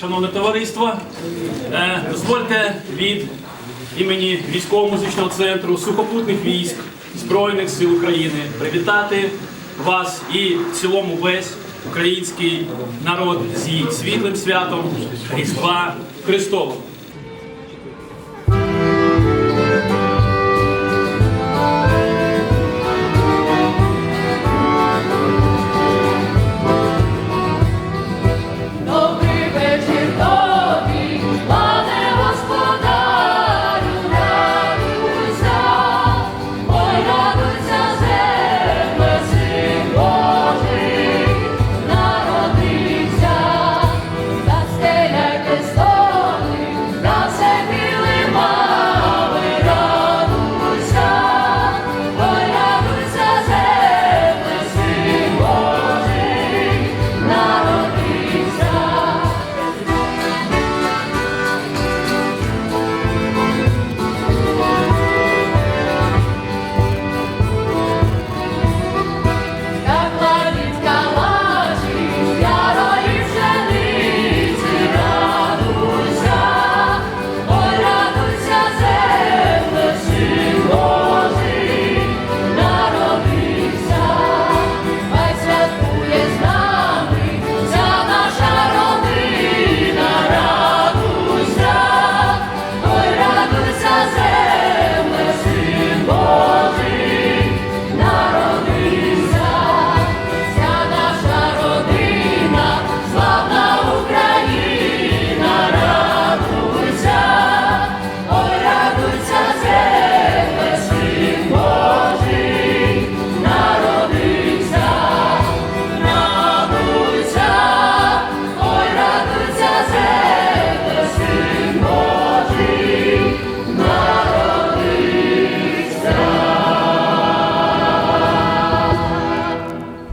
шановне товариство, е, дозвольте від імені військово-музичного центру сухопутних військ Збройних сил України привітати вас і в цілому весь український народ зі світлим святом Різдва Христового.